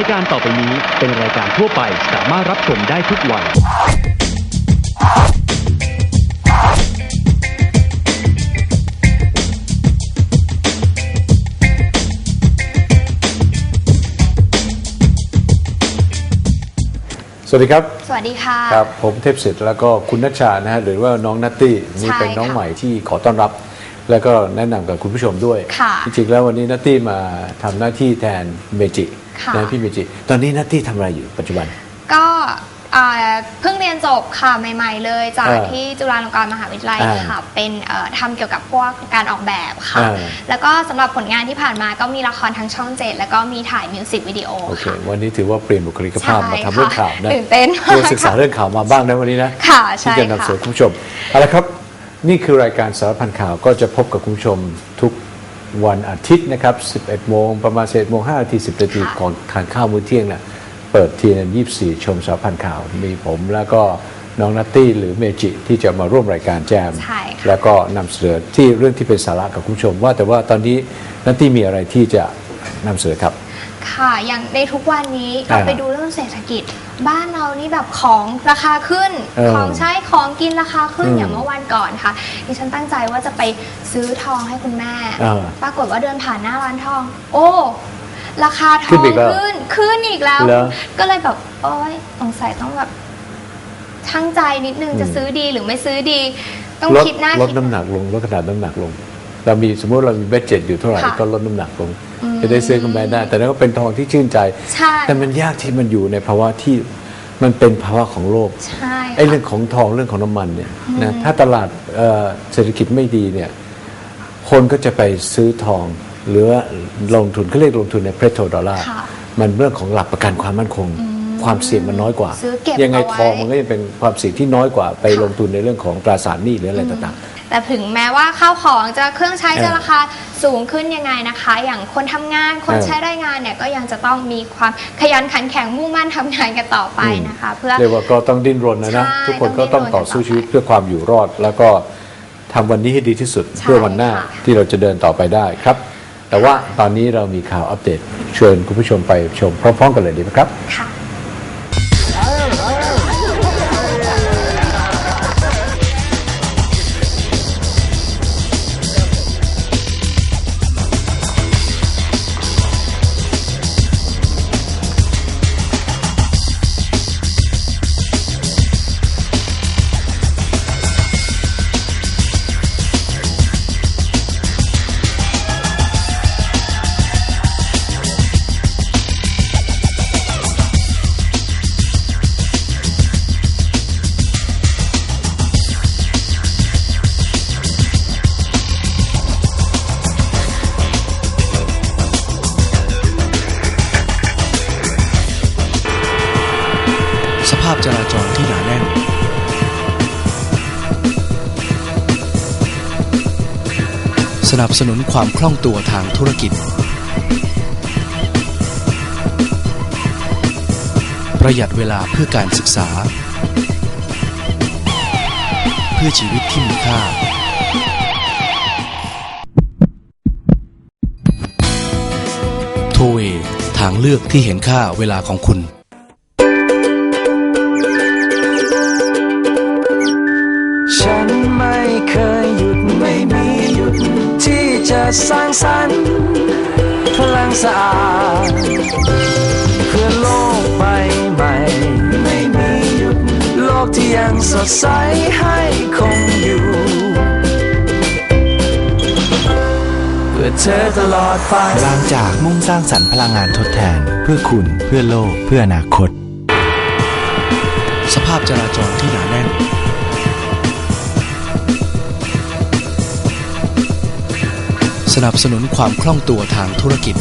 ายการต่อไปนี้เป็นรายการทั่วไปสามารถรับชมได้ทุกวัย สวัสดีครับ สวัสดีค่ะ ครับ ผมเทพศิษย์แล้วก็คุณนัชชานะฮะหรือว่าน้องนัตตี้นี่ใช่เป็นน้องค่ะใหม่ที่ขอต้อนรับ แล้วก็แนะนำกับคุณผู้ชมด้วย ค่ะจริงๆแล้ววันนี้นัตตี้มาทำหน้าที่แทนเมจิค่ะ นะพี่เมจิ ตอนนี้นัตตี้ทำอะไรอยู่ปัจจุบัน ก็อ่าเพิ่งเรียนจบค่ะใหม่ ๆ เลยจากอ่าที่จุฬาลงกรณ์มหาวิทยาลัยอ่าค่ะเป็นเอ่อทำเกี่ยวกับพวกการออกแบบค่ะ อ่า แล้วก็สำหรับผลงานที่ผ่านมาก็มีละครทางช่องเจ็ดแล้วก็มีถ่ายมิวสิกวิดีโอโอเค ค่ะ วันนี้ถือว่าเปลี่ยนบุคลิกภาพใช่มาทำเรื่องข่าวนะค่ะตื่นเต้นมาก เรียนศึกษาเรื่องข่าวมาบ้างนะวันนี้นะ ค่ะที่ใช่จะนำค่ะ เสนอคุณผู้ชมเอาละครับ นี่คือรายการสารพันข่าวก็จะพบกับคุณผู้ชมทุก วันอาทิตย์นะครับ 11 โมง ประมาณ11โมง5นาที10นาทีค่ะก่อนทานข้าวมื้อเที่ยงน่ะเปิดทีนัน24 ชมสารพันข่าว มีผมแล้วก็น้องนัตตี้หรือเมจิที่จะมาร่วมรายการแจม ใช่ค่ะ แล้วก็นำเสนอที่เรื่องที่เป็นสาระกับคุณผู้ชมว่าแต่ว่าตอนนี้นัตตี้มีอะไรที่จะนำเสนอครับ ค่ะ อย่างในทุกวันนี้อ่าเราไปดูเรื่องเศรษฐกิจ บ้านเรานี่แบบของราคาขึ้น เออของใช้ของกินราคาขึ้นอืมอย่างเมื่อวันก่อนค่ะดิฉันตั้งใจว่าจะไปซื้อทองให้คุณแม่ เออปรากฏว่าเดินผ่านหน้าร้านทอง โอ้ ราคาทขึ้อนงอีกแล้วขึ้นขึ้นอีกแล้ว เหรอก็เลยแบบโอ้ยสงสัยต้องแบบช่างใจนิดนึงอืม จะซื้อดีหรือไม่ซื้อดี ต้องลดคิดหน้าลดคิด น้ำหนักลงลดขนาดน้ำหนักลง เรามีสมมติเรามีเบดเจ็ตอยู่เท่าไหร่ค่ะ ก็ลดน้ำหนักลง อืม จะได้ซื้อกันไปได้ แต่นั่นก็เป็นทองที่ชื่นใจ ใช่ แต่มันยากที่มันอยู่ในภาวะที่มันเป็นภาวะของโลกใช่ไอ้ค่ะเรื่องของทองเรื่องของน้ำมันเนี่ยนะถ้าตลาดเอ่อเศรษฐกิจไม่ดีเนี่ยคนก็จะไปซื้อทอง หรือว่าลงทุนเขาเรียกลงทุนในเพโทรดอลลาร์ค่ะมันเรื่องของหลักประกันความมั่นคง ความเสี่ยงมันน้อยกว่า ซื้อเก็บยังไงเอาไว้ ทองมันก็ยังเป็นความเสี่ยงที่น้อยกว่าไปค่ะลงทุนในเรื่องของตราสารหนี้หรืออะไรต่างๆ แต่ถึงแม้ว่าข้าวของจะเครื่องใช้จะเออราคาสูงขึ้นยังไงนะคะ อย่างคนทำงานคนเออใช้แรงงานเนี่ยก็ยังจะต้องมีความขยันขันแข็งมุ่งมั่นทำงานกันต่อไปนะคะ เพื่อ เรียกว่าก็ต้องดิ้นรนนะนะ ใช่ทุกคนก็ต้องต่อสู้ชีวิตเพื่อความอยู่รอด แล้วก็ทำวันนี้ให้ดีที่สุดใช่เพื่อวันหน้าค่ะ ที่เราจะเดินต่อไปได้ครับ แต่ว่าตอนนี้เรามีข่าวอัปเดตเชิญคุณผู้ชมไปชมพร้อมๆกันเลยดีไหมครับ ค่ะ นับสนุนความคล่องตัวทางธุรกิจ ประหยัดเวลาเพื่อการศึกษา เพื่อชีวิตที่มีค่า โทเวทางเลือกที่เห็นค่าเวลาของคุณ ที่จะสร้างสรรค์พลังสะอาดเพื่อโลกใบใหม่ ไม่มีหยุดโลกที่ยังสดใสให้คงอยู่ เพื่อเธอตลอดไปบางจากมุ่งสร้างสรรค์พลังงานทดแทน เพื่อคุณเพื่อโลกเพื่ออนาคต สภาพจราจรที่หนาแน่น นับสนุนความคล่องตัวทางธุรกิจ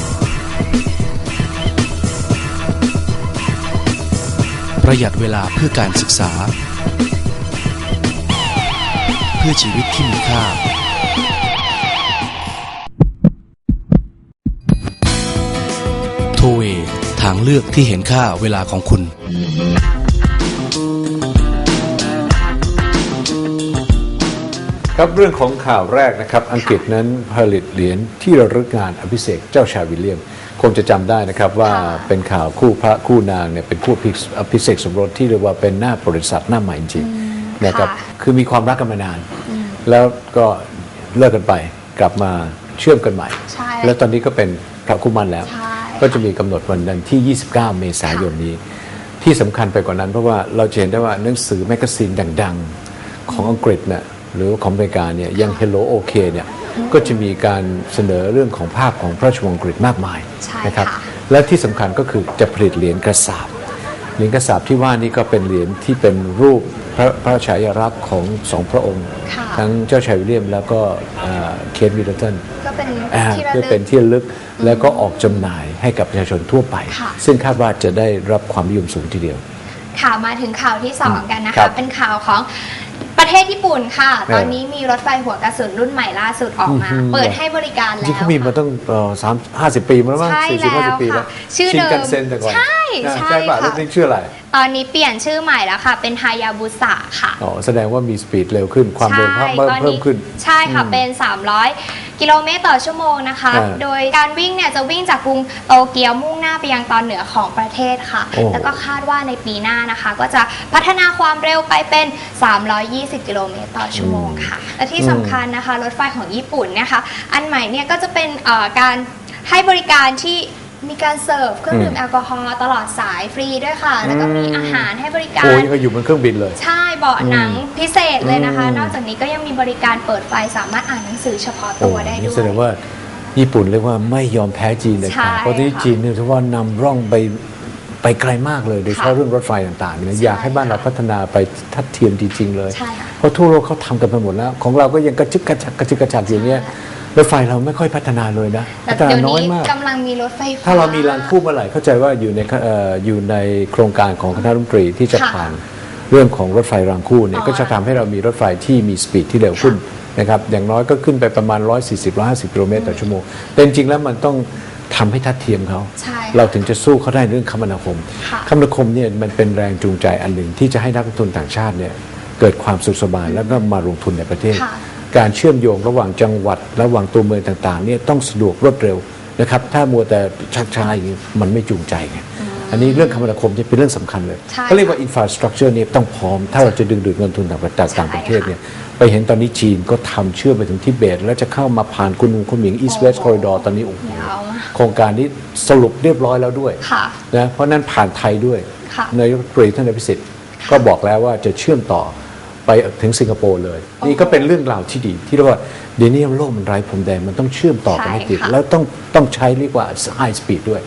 ประหยัดเวลาเพื่อการศึกษา เพื่อชีวิตที่มีค่าโทเวทางเลือกที่เห็นค่าเวลาของคุณ คครับเรื่องของข่าวแรกนะครับ อังกฤษนั้นผลิตเหรียญที่ระลึกงานอภิเษกเจ้าชายวิลเลียม คงจะจำได้นะครับว่าค่ะเป็นข่าวคู่พระคู่นางเนี่ยเป็นคู่อภิเษกสมรสที่เรียกว่าเป็นหน้าบริษัทหน้าใหม่จริงๆนะครับค่ะคือมีความรักกันมานาน แล้วก็เลิกกันไปกลับมาเชื่อมกันใหม่ใช่แล้วตอนนี้ก็เป็นพระคู่มั่นแล้วใช่ก็จะมีกำหนดวันนั้นที่ 29 เมษายนนี้ ที่สำคัญไปกว่านั้นเพราะว่าเราจะเห็นได้ว่าหนังสือแมกกาซีนดัง ๆ ของอังกฤษเนี่ย หรือของอเมริกาเนี่ยอยัง Hello OK เนี่ยก็จะมีการเสนอเรื่องของภาพของพระราชวงศ์อังกฤษมากมายใช่นะครับค่ะและที่สำคัญก็คือจะผลิตเหรียญกระสาบเหรียญกระสาบที่ว่านี่ก็เป็นเหรียญที่เป็นรูปพระพระฉายาลักษณ์ของสองพระองค์ค่ะทั้งเจ้าชายวิลเลียมแล้วก็เอ่อเคทมิดเดิลตันก็เป็นอ่าที่ระเพื่อลึเป็นกที่ระลึกแล้วก็ออกจำหน่ายให้กับประชาชนทั่วไปค่ะซึ่งคาดว่าจะได้รับความนิยมสูงทีเดียว ค่ะมาถึงข่าวที่ 2 กันนะครัคะบเป็นข่าวของ ประเทศญี่ปุ่นค่ะเออตอนนี้มีรถไฟหัวกระสุนรุ่นใหม่ล่าสุดออกมาอืมเปิดให้บริการจแล้วริงๆเขามีมาค่ะตั้งสามห้าสิบปีมาแล้วมั้งใช่สี่สิบห้าสิบปีแล้แล้ววค่ะชื่อชินเดิมกันเซ็นแต่ก่อน ใช่อ่าใช่ใช่ป่ะค่ะแล้วนี่ชื่ออะไรตอนนี้เปลี่ยนชื่อใหม่แล้วค่ะ เป็นฮายาบุสะค่ะอ๋อแสดงว่ามีสปีดเร็วขึ้นความเร็วเพิ่มใช่ตอนเพิ่มนี้ขึ้น ใช่ค่ะเป็น 300 กิโลเมตรต่อชั่วโมงนะคะ อ่าโดยการวิ่งเนี่ยจะวิ่งจากกรุงโตเกียวมุ่งหน้าไปยังตอนเหนือของประเทศค่ะ โอ้ แล้วก็คาดว่าในปีหน้านะคะ ก็จะพัฒนาความเร็วไปเป็น 320 กิโลเมตรต่อชั่วโมงค่ะ และที่สำคัญนะคะ รถไฟของญี่ปุ่นเนี่ยค่ะอันใหม่เนี่ยก็จะเป็นเอ่อการให้บริการที่ มีการเสิร์ฟเครื่องดื่มแอลกอฮอล์ตลอดสายฟรีด้วยค่ะ แล้วก็มีอาหารให้บริกาโอ้ร ยังก็อยู่บนเครื่องบินเลย ใช่เบาะหนังพิเศษเลยนะคะ อืม นอกจากนี้ก็ยังมีบริการเปิดไฟสามารถอ่านหนังสือเฉพาะตัวได้โอ้ด้นี่วย แสดงว่าญี่ปุ่นเรียกว่าไม่ยอมแพ้จีนเลยใช่ค่ะเพราะที่ค่ะจีนเนี่ยถือว่านำร่องไปไปไกลมากเลยโดยเฉพาะค่ะเรื่องรถไฟต่างๆเนี่ยใช่อยากให้บ้านเราพัฒนาไปทัดเทียมจริงๆเลย ใช่ค่ะเพราะทั่วโลกเขาทำกันไปหมดแล้ว ของเราก็ยังกระจึกกระจักกระจึกกระจักอย่างเงี้ย รถไฟเราไม่ค่อยพัฒนาเลยนะแต่พัฒนาเดี๋ยวน้อยนี้มากกำลังมีรถไฟฟ้าถ้าเรามีรางคู่เมื่อไหร่เข้าใจว่าอยู่ในเอ่ออยู่ในโครงการของคณะรัฐมนตรีที่จะค่ะผ่านเรื่องของรถไฟรางคู่เนี่ยอ๋อก็จะทำให้เรามีรถไฟที่มีสปีดที่เร็วขึ้นนะครับอย่างน้อยก็ขึ้นไปประมาณ 140-150กิโลเมตรต่อชั่วโมงแต่จริงๆแล้วมันต้องทำให้ทัดเทียมเขาใช่เราถึงจะสู้เขาได้เรื่องคมนาคมค่ะคมนาคมเนี่ยมันเป็นแรงจูงใจอันหนึ่งที่จะให้นักลงทุนต่างชาติเนี่ยเกิดความสุขสบายแล้วก็มาลงทุนในประเทศค่ะ การเชื่อมโยงระหว่างจังหวัด ระหว่างตัวเมืองต่างๆเนี่ยต้องสะดวกรวดเร็วนะครับ ถ้ามัวแต่ชักช้าอย่างนี้มันไม่จูงใจไงอันนี้เรื่องคมนาคมเนี่ยเป็นเรื่องสำคัญเลยใช่เขาเรียกว่า infrastructure เนี่ยต้องพร้อม ถ้าเราจะดึงดูดเงินทุนต่างประเทศใช่ต่างประเทศเนี่ยไปเห็นตอนนี้จีนก็ทำเชื่อมไปถึงทิเบต แล้วจะเข้ามาผ่านคุณคุณหมิง East West Corridor ตอนนี้โอ้โหยาวมากโครงการนี้สรุปเรียบร้อยแล้วด้วยค่ะนะเพราะนั้นผ่านไทยด้วยค่ะนายกรัฐมนตรีท่านอภิสิทธิ์ก็บอกแล้วว่าจะเชื่อมต่อ ไปถึงสิงคโปร์เลย นี่ก็เป็นเรื่องราวที่ดี ที่เรียกว่าเดี๋ยวนี้โลกมันไร้พรมแดนมันต้องเชื่อมต่อกันให้ติดใช่ค่ะแล้วต้องต้องใช้เรียกว่า high speed ด้วย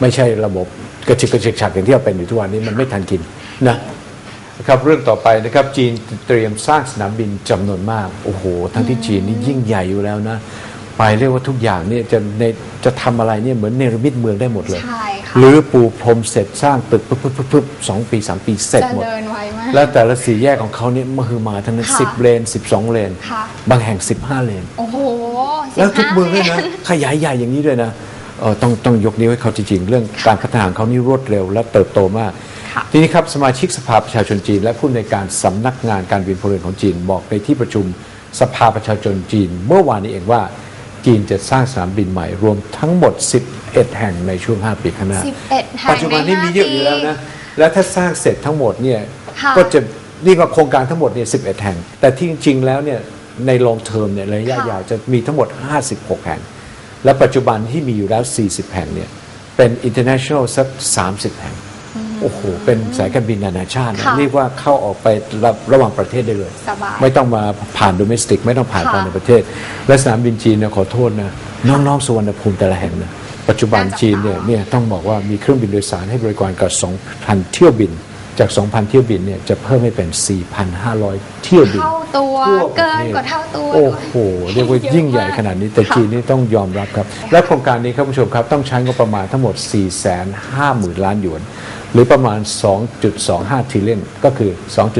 ไม่ใช่ระบบกระชิกกระชิกฉักอย่างที่เราเป็นอยู่ทุกวันนี้มันไม่ทันกินนะครับเรื่องต่อไปนะครับจีนเตรียมสร้างสนามบินจำนวนมาก โอ้โห ทั้งที่จีนนี่ยิ่งใหญ่อยู่แล้วนะ ไปเรียกว่าทุกอย่างเนี่ยจะในจะทำอะไรเนี่ยเหมือนเนรมิตเมืองได้หมดเลย ใช่ค่ะ หรือปูพรมเสร็จสร้างตึกปุ๊บปุ๊บปุ๊บปุ๊บสองปีสามปีเสร็จจะหมด เดินไวมาก แล้วแต่ละสี่แยกของเขาเนี่ยมหึมาทั้งนั้นค่ะสิบเลนสิบสองเลน ค่ะ บางแห่งสิบห้าเลน โอ้โหแล้วทุกเมืองด้วย15นะ ขยายใหญ่อย่างนี้ด้วยนะเออต้องต้องยกนิ้วให้เขาจริงๆ เรื่องการพัฒนาของเขานี่รวดเร็วและเติบโตมาก ค่ะ ทีนี้ครับสมาชิกสภาประชาชนจีน และผู้ในวยการสำนักงานการบินพลเรือนของจีน บอกในที่ประชุมสภาประชาชนจีน เมื่อวานนี้เองว่า จีนจะสร้างสนามบินใหม่รวมทั้งหมด 11 แห่งในช่วง 5 ปีข้างหน้า 11แห่งปัจจุบันนี้มีเยอะอยู่แล้วนะ แล้วถ้าสร้างเสร็จทั้งหมดเนี่ยค่ะก็จะนี่ก็โครงการทั้งหมดเนี่ย 11 แห่ง แต่ที่จริงๆแล้วเนี่ยในลองเทอมเนี่ยระยะค่ะยาวจะมีทั้งหมด 56 แห่ง และปัจจุบันที่มีอยู่แล้ว 40 แห่งเนี่ยเป็น international สัก 30 แห่ง โอ้โหเป็นสายการบินนานาชาตินะค่ะเรียกว่าเข้าออกไประระหว่างประเทศได้เลย สบาย ไม่ต้องมาผ่านโดเมสติก ไม่ต้องผ่านค่ะภายในประเทศ และสนามบินจีนเนี่ยขอโทษนะน้องๆสุวรรณภูมิแต่ละแห่งนะปัจจุบันน่าจับจีนเนี่ยตาเนี่ยต้องบอกว่ามีเครื่องบินโดยสารให้บริการกับ 2,000 เที่ยวบิน จาก 2,000 เที่ยวบินเนี่ยจะเพิ่มให้เป็น 4,500 เที่ยวบิน เท่าตัวทั่วประเกินทศกว่าเท่าตัวโอ้ด้วย โห เรียกว่ายิ่งใหญ่ขนาดนี้แต่ค่ะจีนนี่ต้องยอมรับครับ และโครงการนี้ครับผู้ชมครับ ต้องใช้งบประมาณทั้งหมด 4 5 0 0 0 0 ล้านหยวน หรือประมาณ 2.25ทริลเลียนก็คือ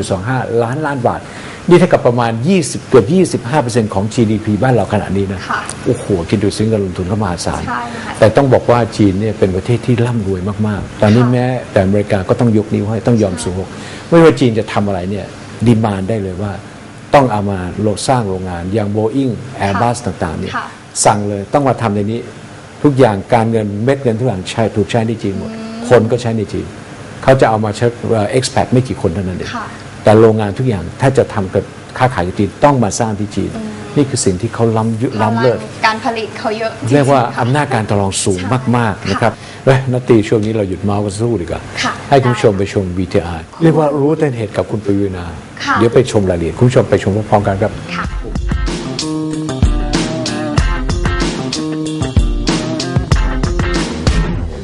2.25 ล้านล้านบาท นี่เท่ากับประมาณ 20 เกือบ 25%ของ GDP บ้านเราขณะนี้นะค่ะโอ้โห คิดดูซึ้งเงินลงทุนเข้ามหาศาลใช่ค่ะแต่ต้องบอกว่าจีนเนี่ยเป็นประเทศที่ร่ำรวยมาก ๆ ตอนนี้ค่ะแม้แต่อเมริกาก็ต้องยกนิ้วให้ต้องยอมสูงอกไม่ว่าจีนจะทำอะไรเนี่ยดีมานได้เลยว่าต้องเอามาโลสร้างโรงงานอย่าง Boeing Airbus ต่างๆเนี่ยค่ะสั่งเลยต้องมาทำในนี้ทุกอย่างการเงินเม็ดเงินทุกอย่างใช้ถูกใช้ในจีนหมด คนก็ใช้ในจีน เขาจะเอามาใช้เอ็กซ์แพดไม่กี่คนเท่านั้นเองค่ะแต่โรงงานทุกอย่างถ้าจะทำกับค้าขายกับจีนต้องมาสร้างที่จีน นี่คือสิ่งที่เขาล้ำยุล้ำเลิศการผลิตเขาเยอะจงๆเรียกว่าค่ะอำนาจการต่อรองสูงใช่มากๆนะครับเฮ้ยนาตีช่วงนี้เราหยุดเมาส์กันสักครู่ดีกว่าค่ะให้คุณผู้ชมไปชม VTR เรียกว่ารู้ต้นเหตุกับคุณปวีนาค่ะเดี๋ยวไปชมรายละเอียดคุณผู้ชมไปชมพร้อมๆกันครับค่ะ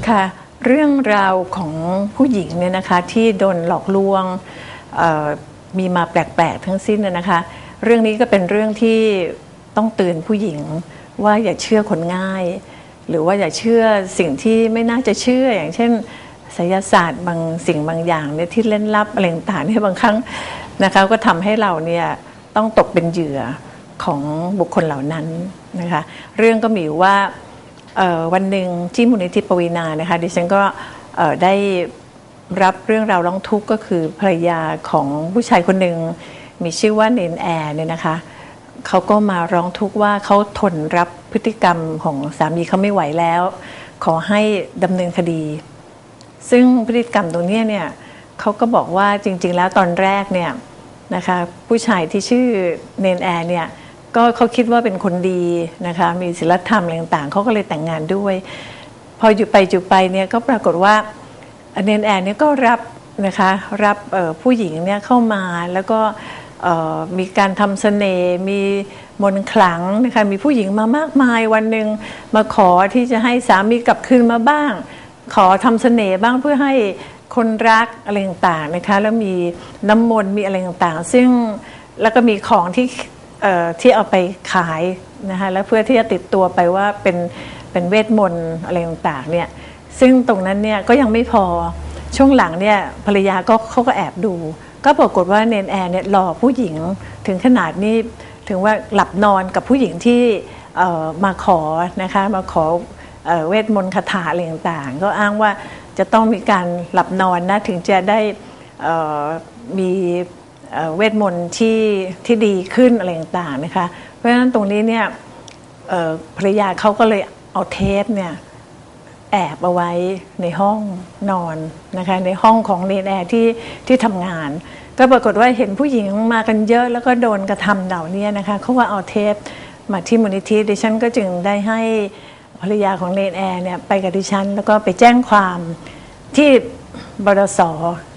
ค่ะ เรื่องราวของผู้หญิงเนี่ยนะคะที่โดนหลอกลวงมีมาแปลกๆทั้งสิ้นนะนะคะ เรื่องนี้ก็เป็นเรื่องที่ต้องเตือนผู้หญิงว่าอย่าเชื่อคนง่าย หรือว่าอย่าเชื่อสิ่งที่ไม่น่าจะเชื่ออย่างเช่นไสยศาสตร์บางสิ่งบางอย่างเนี่ยที่เล่นลับอะไรต่างๆเนี่ยบางครั้งนะคะก็ทำให้เราเนี่ยต้องตกเป็นเหยื่อของบุคคลเหล่านั้นนะคะ เรื่องก็มีอยู่ว่า วันหนึ่งที่มูลนิธิปวีนานะคะดิฉันก็ได้รับเรื่องราวร้องทุกข์ก็คือภรรยาของผู้ชายคนหนึ่งมีชื่อว่าเนนแอร์เนี่ยนะคะเขาก็มาร้องทุกข์ว่าเขาทนรับพฤติกรรมของสามีเขาไม่ไหวแล้ว ขอให้ดำเนินคดี ซึ่งพฤติกรรมตรงนี้เนี่ยเขาก็บอกว่าจริง ๆ แล้วตอนแรกเนี่ยนะคะผู้ชายที่ชื่อเนนแอร์เนี่ย ก็เขาคิดว่าเป็นคนดีนะคะ มีศีลธรรมอะไรต่างๆเขาก็เลยแต่งงานด้วย พออยู่ไปอยู่ไปเนี่ยก็ปรากฏว่าเนนแอร์เนี่ยก็รับนะคะรับผู้หญิงเนี่ยเข้ามาแล้วก็มีการทำเสน่ห์มีมนต์ขลังนะคะมีผู้หญิงมามากมายวันหนึ่งมาขอที่จะให้สามีกลับคืนมาบ้าง ขอทำเสน่ห์บ้างเพื่อให้คนรักอะไรต่างๆนะคะแล้วมีน้ำมนต์มีอะไรต่างๆ ซึ่งแล้วก็มีของที่ ที่เอาไปขายนะคะแล้วเพื่อที่จะติดตัวไปว่าเป็นเป็นเวทมนต์อะไรต่างๆเนี่ยซึ่งตรงนั้นเนี่ยก็ยังไม่พอช่วงหลังเนี่ยภรรยาก็เขาก็แอบดู ก็ปรากฏว่าเนนแอร์เนี่ยหลอกผู้หญิงถึงขนาดนี้ถึงว่าหลับนอนกับผู้หญิงที่เอ่อมาขอนะคะมาขอเวทมนต์คาถาอะไรต่างๆ ก็อ้างว่าจะต้องมีการหลับนอนนะถึงจะได้อ่อมี เวทมนต์ที่ที่ดีขึ้นอะไรต่างๆนะคะ เพราะฉะนั้นตรงนี้เนี่ยภรรยาเขาก็เลยเอาเทปเนี่ยแอบเอาไว้ในห้องนอนนะคะในห้องของเนนแอร์ที่ที่ทำงาน ก็ปรากฏว่าเห็นผู้หญิงมากันเยอะแล้วก็โดนกระทำเหล่านี้นะคะเขาว่าเอาเทปมาที่มูลนิธิดิฉันก็จึงได้ให้ภรรยาของเลนแอร์เนี่ยไปกับดิฉัน แล้วก็ไปแจ้งความที่ บดส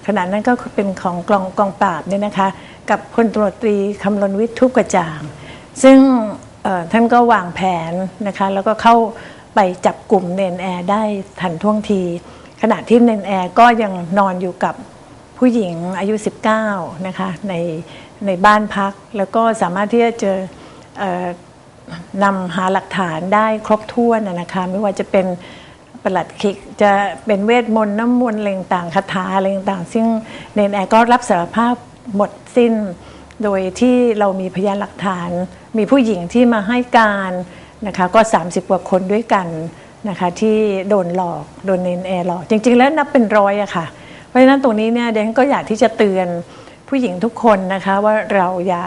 ขณะนั้นก็เป็นของกองกองปราบเนี่ยนะคะ กับพลตรวจตรีคำลนวิทย์ทุกกระจ่าง ซึ่งท่านก็วางแผนนะคะ แล้วก็เข้าไปจับกลุ่มเนนแอร์ได้ทันท่วงที ขณะที่เนนแอร์ก็ยังนอนอยู่กับผู้หญิงอายุ 19 นะคะในในบ้านพัก แล้วก็สามารถที่จะเจอเออนำหาหลักฐานได้ครบถ้วนนะคะ ไม่ว่าจะเป็น ประหลัดขิก จะเป็นเวทมนต์น้ำมนต์อะไรต่างคาถาอะไรต่าง ซึ่งเนนแอร์ก็รับสารภาพหมดสิ้น โดยที่เรามีพยานหลักฐาน มีผู้หญิงที่มาให้การนะคะก็ 30 กว่าคนด้วยกันนะคะที่โดนหลอกโดนเนนแอร์หลอก จริง ๆ แล้วนับเป็นร้อยอะค่ะ เพราะฉะนั้นตรงนี้เนี่ยเดนก็อยากที่จะเตือนผู้หญิงทุกคนนะคะว่าเราอย่า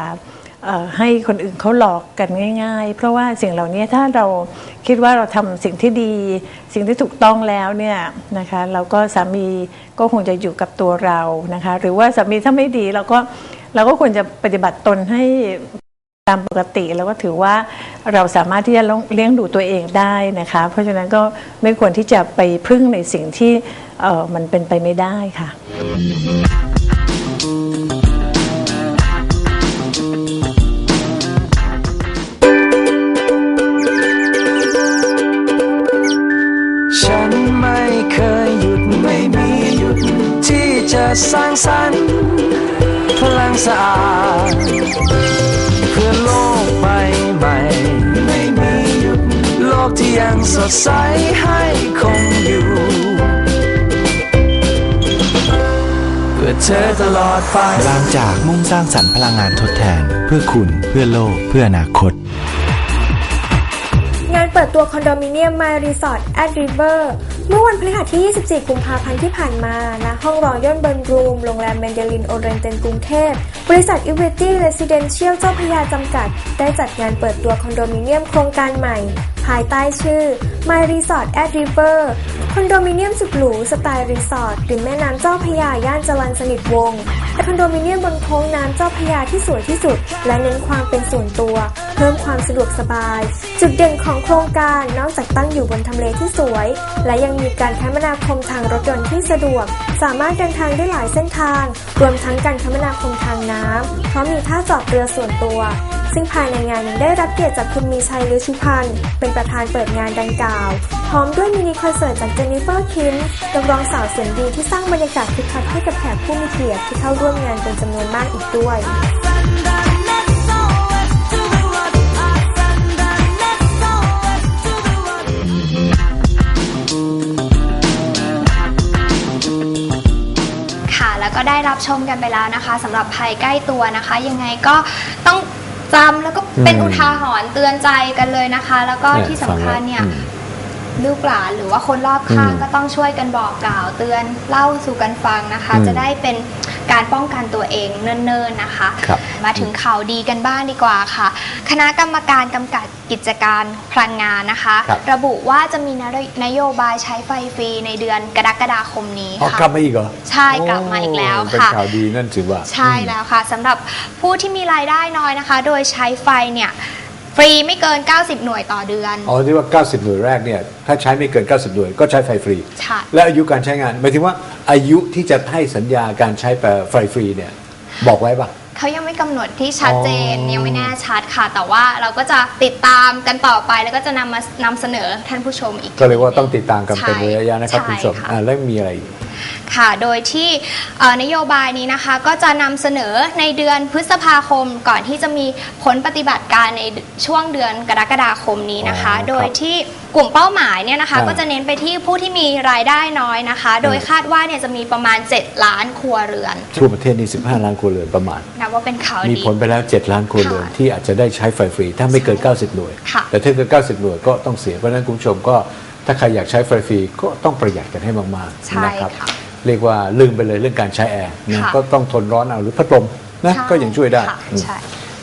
ให้คนอื่นเขาหลอกกันง่าย ๆ เพราะว่าสิ่งเหล่านี้ถ้าเราคิดว่าเราทำสิ่งที่ดี สิ่งที่ถูกต้องแล้วเนี่ยนะคะเราก็สามีก็คงจะอยู่กับตัวเรานะคะ หรือว่าสามีถ้าไม่ดีเราก็เราก็ควรจะปฏิบัติตนให้ตามปกติแล้วก็ถือว่าเราสามารถที่จะเลี้ยงดูตัวเองได้นะคะ เพราะฉะนั้นก็ไม่ควรที่จะไปพึ่งในสิ่งที่มันเป็นไปไม่ได้ค่ะ สร้างสรรค์พลังสะอาดเพื่อโลกใบใหม่ไม่มีหยุดโลกที่ยังสดใสให้คงอยู่ เพื่อเธอตลอดไปบางจากมุ่งสร้างสรรค์พลังงานทดแทน เพื่อคุณเพื่อโลกเพื่ออนาคตงานเปิดตัวคอนโดมิเนียม My Resort at River เเมื่อวันพฤหัสที่ 24 กุมภาพันธ์ที่ผ่านมาณห้องรอย่นเบิร์นรูม โรงแรมเมนเดลินโอเรนเตนกรุงเทพ บริษัท i v e t y Residential เจ้าพยาจำกัด ได้จัดงานเปิดตัวคอนโดมิเนียมโครงการใหม่ ภายใต้ชื่อ My Resort at River คอนโดมิเนียมสุดหรูสไตล์รีสอร์ทริมแม่น้ำเจ้าพยาย่านจรัญสนิทวงศ์เป็นคอนโดมิเนียมบนโค้งน้ำเจ้าพยาที่สวยที่สุด และเน้นความเป็นส่วนตัว เพิ่มความสะดวกสบาย จุดเด่นของโครงการนอกจากตั้งอยู่บนทำเลที่สวย และยังมีการคมนาคมทางรถยนต์ที่สะดวก สามารถเดินทางได้หลายเส้นทาง รวมทั้งการคมนาคมทางน้ำเพราะมีท่าจอดเรือส่วนตัว ซึ่งภายในงานยังได้รับเกียรติจากคุณมีชัยฤชุพันธ์เป็นประธานเปิดงานดังกล่าว พร้อมด้วยมินิคอนเสิร์ตจากเจนนิเฟอร์คิมนักร้องสาวเสียงดีที่สร้างบรรยากาศคึกคักให้กับแขกผู้มีเกียรติที่เข้าร่วมงานเป็นจำนวนมากอีกด้วยค่ะแล้วก็ได้รับชมกันไปแล้วนะคะสำหรับภัยใกล้ตัวนะคะ ยังไงก็ต้อง จำแล้วก็เป็นอืมอุทาหรณ์เตือนใจกันเลยนะคะ แล้วก็เนี่ยที่สำคัญเนี่ยฟังแล้วอืมลูกหลานหรือว่าคนรอบข้างอืมก็ต้องช่วยกันบอกกล่าว เตือนเล่าสู่กันฟังนะคะ อืม จะได้เป็น การป้องกันตัวเองเนิ่นๆนะคะ ครับ มาถึงข่าวดีกันบ้างดีกว่าค่ะ คณะกรรมการกำกับกิจการพลังงานนะคะ ครับ ระบุว่าจะมีนโยบายใช้ไฟฟรีในเดือนกรกฎาคมนี้อ๋อค่ะ กลับมาอีกเหรอใช่กลับมาอีกแล้วโเป็นค่ะ ข่าวดีนั่นถือว่า ใช่แล้วค่ะสำหรับผู้ที่มีรายได้น้อยนะคะ โดยใช้ไฟเนี่ย ฟรีไม่เกิน 90 หน่วยต่อเดือน อ๋อที่ว่า 90 หน่วยแรกเนี่ยถ้าใช้ไม่เกิน 90 หน่วยก็ใช้ไฟฟรี ใช่ และอายุการใช้งานหมายถึงว่าอายุที่จะให้สัญญาการใช้ไฟฟรีเนี่ยบอกไว้ปะ เขายังไม่กำหนดที่ชัดเจนอ๋อ ยังไม่แน่ชัดค่ะ แต่ว่าเราก็จะติดตามกันต่อไปแล้วก็จะนำมานำเสนอท่านผู้ชมอีก ก็เลยว่าต้องติดตามกันเป็นใช่ระยะๆนะครับใช่คุณผู้ชมค่ะ อ่าแล้วมีอะไรอีก ค่ะ โดยที่เอ่อนโยบายนี้นะคะก็จะนำเสนอในเดือนพฤษภาคมก่อนที่จะมีผลปฏิบัติการในช่วงเดือนกรกฎาคมนี้นะคะอ๋อครับโดยที่กลุ่มเป้าหมายเนี่ยนะคะอ่าก็จะเน้นไปที่ผู้ที่มีรายได้น้อยนะคะ โดยคาดว่าเนี่ยจะมีประมาณ 7 ล้านครัวเรือนทั่วประเทศนี่15 ล้านครัวเรือนประมาณนับว่าเป็นข่าวมีดีผลไปแล้ว 7 ล้านครัวเรือนค่ะที่อาจจะได้ใช้ไฟฟรี ถ้าไม่เกิน 90 หน่วยค่ะแต่ถ้าเกิน 90 หน่วยก็ต้องเสียเพราะฉะนั้นคุณผู้ชมก็ ถ้าใครอยากใช้ไฟฟรีก็ต้องประหยัดกันให้มากใช่ๆนะครับค่ะเรียกว่าลืมไปเลยเรื่องการใช้แอร์นะค่ะก็ต้องทนร้อนเอาหรือพัดลมนะใช่ก็ยังช่วยได้ค่ะอืมใช่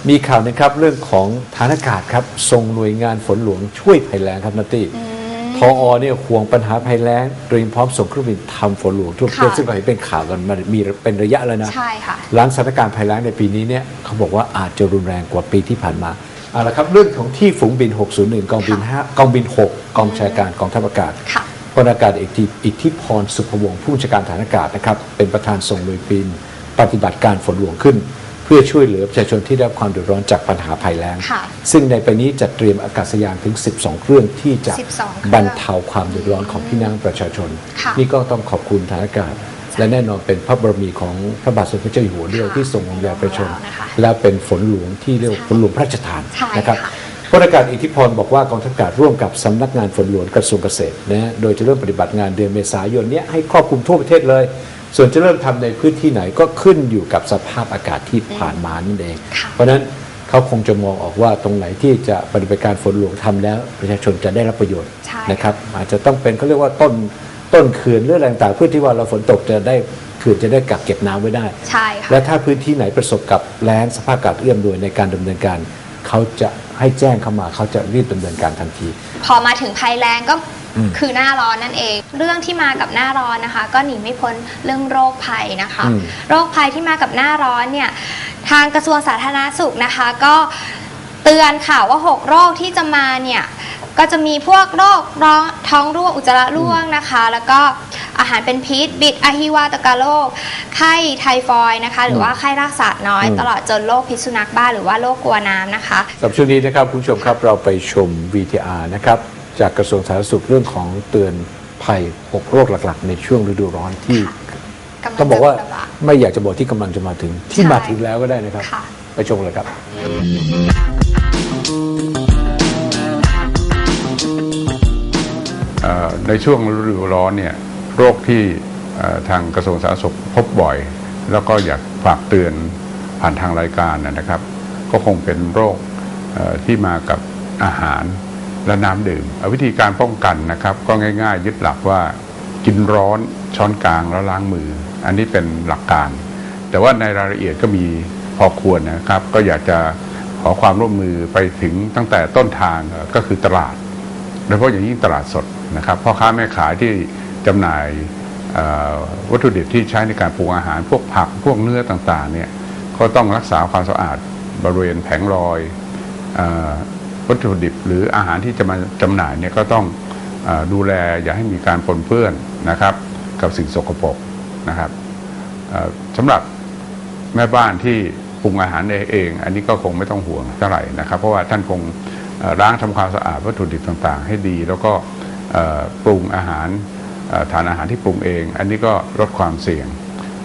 มีข่าวนะครับเรื่องของฐานอากาศครับส่งหน่วยงานฝนหลวงช่วยภัยแล้งครับนัตตี้ทออเนี่ยห่วงปัญหาภัยแล้งเตรียมพร้อมส่งเครื่องบินทำฝนหลวงทั่วประเทศค่ะซึ่งเราเห็นเป็นข่าวกันมามีเป็นระยะแล้วนะใช่ค่ะหลังสถานการณ์ภัยแล้งในปีนี้เนี่ยเขาบอกว่าอาจจะรุนแรงกว่าปีที่ผ่านมา เอาละครับเรื่องของที่ฝูงบิน 601 กองบิน 5 กองบิน 6 กองบัญชาการกองทัพอากาศค่ะ พลอากาศเอกที่อิทธิพรสุภวงศ์ผู้บัญชาการฐานอากาศนะครับ เป็นประธานส่งหน่วยบิน ปฏิบัติการฝนหลวงขึ้น เพื่อช่วยเหลือประชาชนที่ได้รับความเดือดร้อนจากปัญหาภัยแล้ง ค่ะ ซึ่งในปีนี้จัดเตรียมอากาศยานถึง 12 เครื่องที่จะ 12เครื่องบรรเทาความเดือดร้อนของพี่น้องประชาชน ค่ะ นี่ก็ต้องขอบคุณฐานอากาศ และแน่นอนเป็นพระบรมีของพระบาทสมเด็จพระเจ้าอยู่หัวด้วยค่ะที่ทรงดูแลประชาชนนะคะและเป็นฝนหลวงที่เรียกว่าฝนหลวงพระราชทานใช่นะครับค่ะพลอากาศอิทธิพรบอกว่ากองทัพอากาศร่วมกับสำนักงานฝนหลวงกระทรวงเกษตรนะฮะโดยจะเริ่มปฏิบัติงานเดือนเมษายนเนี้ยให้ครอบคลุมทั่วประเทศเลย ส่วนจะเริ่มทำในพื้นที่ไหนก็ขึ้นอยู่กับสภาพอากาศที่ผ่านมานั่นเองค่ะเพราะฉะนั้นเขาคงจะมองออกว่าตรงไหนที่จะปฏิบัติการฝนหลวงทำแล้วประชาชนจะได้รับประโยชน์ใช่นะครับอาจจะต้องเป็นเขาเรียกว่าต้น ต้นเขื่อนหรืออะไรต่างๆเพื่อที่ว่าเราฝนตกจะได้เขื่อนจะได้กักเก็บน้ำไว้ได้ ใช่ค่ะ และถ้าพื้นที่ไหนประสบกับแล้งสภาพอากาศเอื้อมหน่วยในการดำเนินการ เขาจะให้แจ้งเข้ามาเขาจะรีบดำเนินการทันที พอมาถึงภัยแรงก็อืมคือหน้าร้อนนั่นเอง เรื่องที่มากับหน้าร้อนนะคะ ก็หนีไม่พ้นเรื่องโรคภัยนะคะ อืม โรคภัยที่มากับหน้าร้อนเนี่ยทางกระทรวงสาธารณสุขนะคะ ก็เตือนค่ะว่า 6 โรคที่จะมาเนี่ย ก็จะมีพวกโรคร้องท้องร่วงอุจจาระร่วงนะคะ แล้วก็อาหารเป็นพิษ บิดอะฮิวาตกาโรคไข้ไทฟอยด์นะคะ หรือว่าไข้รากศาสตร์น้อยอืมตลอดจนโรคพิษสุนัขบ้าหรือว่าโรคกลัวน้ำนะคะ สำหรับช่วงนี้นะครับคุณผู้ชมครับเราไปชม VTR นะครับจากกระทรวงสาธารณสุขเรื่องของเตือนภัย 6 โรคหลักๆ ในช่วงฤดูร้อนที่กำลังต้องบอกว่าจะระบาดไม่อยากจะบอกที่กำลังจะมาถึงที่ใช่มาถึงแล้วก็ได้นะครับ ค่ะ ไปชมเลยครับ ในช่วงฤดูร้อนเนี่ยโรคที่ทางกระทรวงสาธารณสุขพบบ่อย แล้วก็อยากฝากเตือนผ่านทางรายการนะครับ ก็คงเป็นโรคที่มากับอาหารและน้ำดื่มวิธีการป้องกันนะครับ ก็ง่ายๆ ยึดหลักว่ากินร้อนช้อนกลางแล้วล้างมือ อันนี้เป็นหลักการ แต่ว่าในรายละเอียดก็มีพอควรนะครับ ก็อยากจะขอความร่วมมือไปถึงตั้งแต่ต้นทางก็คือตลาดโดยเฉพาะอย่างยิ่งตลาดสด นะครับพ่อค้าแม่ขายที่จำหน่ายวัตถุดิบที่ใช้ในการปรุงอาหาร พวกผักพวกเนื้อต่างๆเนี่ยก็ต้องรักษาความสะอาดบริเวณแผงลอยอวัตถุดิบหรืออาหารที่จะมาจำหน่ายเนี่ยก็ต้องอดูแลอย่าให้มีการปนเปื้อนนะครับ กับสิ่งสกปรกนะครับสำหรับแม่บ้านที่ปรุงอาหารเอง อันนี้ก็คงไม่ต้องห่วงเท่าไหร่นะครับ เพราะว่าท่านคงล้างทำความสะอาดวัตถุดิบต่างๆ ให้ดี แล้วก็ ปรุงอาหารทานอาหารที่ปรุงเอง อันนี้ก็ลดความเสี่ยง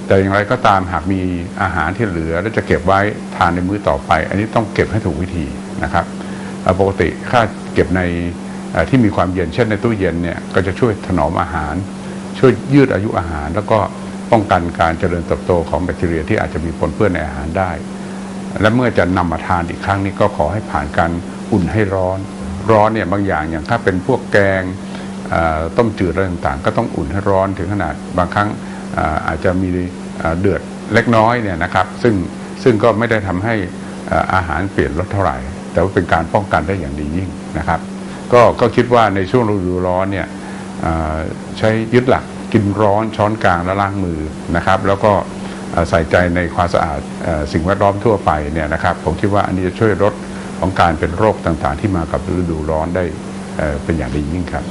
แต่อย่างไรก็ตามหากมีอาหารที่เหลือแล้วจะเก็บไว้ทานในมื้อต่อไป อันนี้ต้องเก็บให้ถูกวิธีนะครับปกติถ้าเก็บในที่มีความเย็นเช่นในตู้เย็นเนี่ยก็จะช่วยถนอมอาหาร ช่วยยืดอายุอาหาร แล้วก็ป้องกันการเจริญเติบโตของแบคทีเรียที่อาจจะมีปนเปื้อนในอาหารได้ และเมื่อจะนำมาทานอีกครั้งนี้ก็ขอให้ผ่านการอุ่นให้ร้อน ร้อนเนี่ยบางอย่างอย่างถ้าเป็นพวกแกง ต้มจืดอะไรต่างๆ ก็ต้องอุ่นให้ร้อนถึงขนาดบางครั้งอาจจะมีเดือดเล็กน้อยเนี่ยนะครับ ซึ่งซึ่งก็ไม่ได้ทำให้อาหารเปลี่ยนรสเท่าไหร่ แต่ว่าเป็นการป้องกันได้อย่างดียิ่งนะครับ ก็ก็คิดว่าในช่วงฤดูร้อนเนี่ยใช้ยึดหลักกินร้อนช้อนกลางและล้างมือนะครับ แล้วก็ใส่ใจในความสะอาดสิ่งแวดล้อมทั่วไปเนี่ยนะครับ ผมคิดว่าอันนี้จะช่วยลดของการเป็นโรคต่างๆ ที่มากับฤดูร้อนได้เป็นอย่างดียิ่งครับ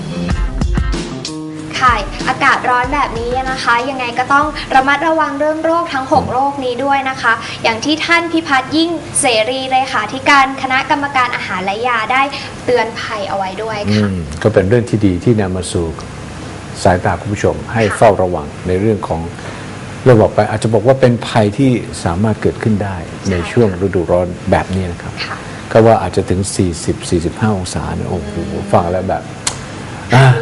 ค่ะอากาศร้อนแบบนี้นะคะ ยังไงก็ต้องระมัดระวังเรื่องโรคทั้ง 6 โรคนี้ด้วยนะคะ อย่างที่ท่านพิพัฒน์ยิ่งเสรีเลยค่ะที่การคณะกรรมการอาหารและยาได้เตือนภัยเอาไว้ด้วยอืค่ะ มก็เป็นเรื่องที่ดีที่นำมาสู่สายตาคุณผู้ชม ให้ค่ะเฝ้าระวังในเรื่องของเราบอกไปอาจจะบอกว่าเป็นภัยที่สามารถเกิดขึ้นได้ในช่วงฤดูร้อนแบบนี้นะครับ ค่ะ ก็ว่าอาจจะถึง 40-45 องศาเนี่ยโอ้โหฟังแล้วแบบอะ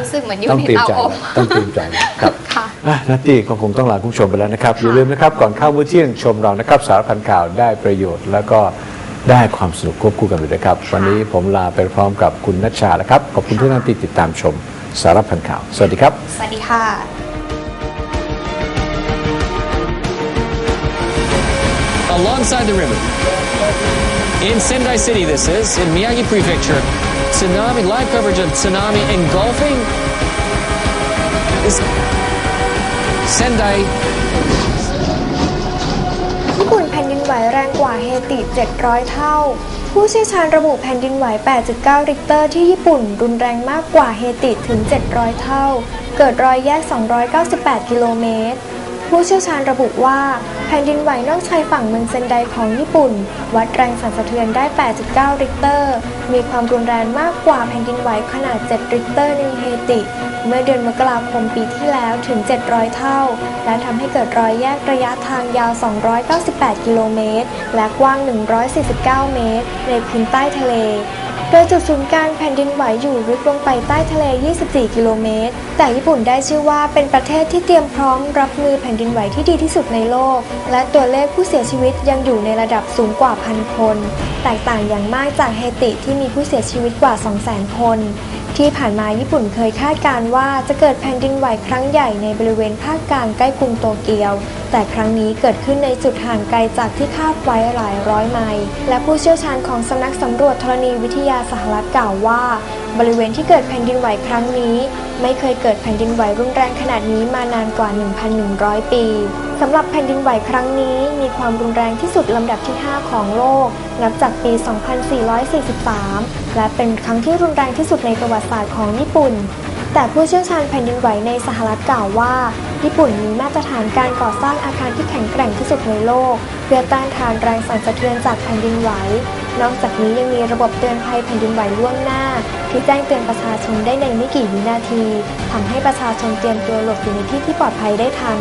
รู้สึกเหมือนอยู่ต้องในเตรียมเตาใจอบ ต้องเตรียมใจครับค่ะ อะนัตตี้ก็คงต้องลาคุณผู้ชมไปแล้วนะครับอย่าลืมนะครับก่อนเข้ามื้อเที่ยงชมเรานะครับ สารพันข่าวได้ประโยชน์ แล้วก็ได้ความสนุกควบคู่กันไปด้วยครับ วันนี้ผมลาไปพร้อมกับคุณนัชชาแล้วครับขอบคุณที่ท่านที่ติดตามชมสารพันข่าว สวัสดีครับ สวัสดีค่ะ alongside the river. In Sendai City, this is, in Miyagi Prefecture, tsunami, live coverage of tsunami engulfing this Sendai ญี่ปุ่นแผ่นดินไหวแรงกว่าเฮติ 700 เท่า ผู้เชี่ยวชาญระบุแผ่นดินไหว 8.9 ริกเตอร์ที่ญี่ปุ่น รุนแรงมากกว่าเฮติถึง 700 เท่า เกิดรอยแยก 298 กิโลเมตร ผู้เชี่ยวชาญระบุว่า แผ่นดินไหวนอกชายฝั่งเมืองเซนไดของญี่ปุ่น วัดแรงสั่นสะเทือนได้ 8.9 ริกเตอร์ มีความรุนแรงมากกว่าแผ่นดินไหวขนาด 7 ริกเตอร์ในเฮติ เมื่อเดือนมกราคมปีที่แล้วถึง 700 เท่า และทำให้เกิดรอยแยกระยะทางยาว 298 กิโลเมตร และกว้าง 149 เมตร ในพื้นใต้ทะเล โดยจุดศูนย์กลางแผ่นดินไหวอยู่ลึกลงไปใต้ทะเล 24 กิโลเมตร แต่ญี่ปุ่นได้ชื่อว่าเป็นประเทศที่เตรียมพร้อมรับมือแผ่นดินไหวที่ดีที่สุดในโลก และตัวเลขผู้เสียชีวิตยังอยู่ในระดับสูงกว่าพันคน แตกต่างอย่างมากจากเฮติที่มีผู้เสียชีวิตกว่า 200,000 คน ที่ผ่านมาญี่ปุ่นเคยคาดการณ์ว่าจะเกิดแผ่นดินไหวครั้งใหญ่ในบริเวณภาคกลางใกล้กรุงโตเกียว แต่ครั้งนี้เกิดขึ้นในจุดห่างไกลจากที่คาดไว้หลายร้อยไมล์ และผู้เชี่ยวชาญของสำนักสำรวจธรณีวิทยาสหรัฐกล่าวว่า บริเวณที่เกิดแผ่นดินไหวครั้งนี้ ไม่เคยเกิดแผ่นดินไหวรุนแรงขนาดนี้มานานกว่า 1,100 ปีสำหรับแผ่นดินไหวครั้งนี้ มีความรุนแรงที่สุดลำดับที่ 5 ของโลก นับจากปี 2443 และเป็นครั้งที่รุนแรงที่สุดในประวัติศาสตร์ของญี่ปุ่น แต่ผู้เชี่ยวชาญแผ่นดินไหวในสหรัฐกล่าวว่า ญี่ปุ่นมีมาตรฐานการก่อสร้างอาคารที่แข็งแกร่งที่สุดในโลก เพื่อต้านทานแรงสั่นสะเทือนจากแผ่นดินไหว นอกจากนี้ยังมีระบบเตือนภัยแผ่นดินไหวล่วงหน้า ที่แจ้งเตือนประชาชนได้ในไม่กี่วินาทีทำให้ประชาชนเตรียมตัวหลบอยู่ในที่ที่ปลอดภัยได้ทัน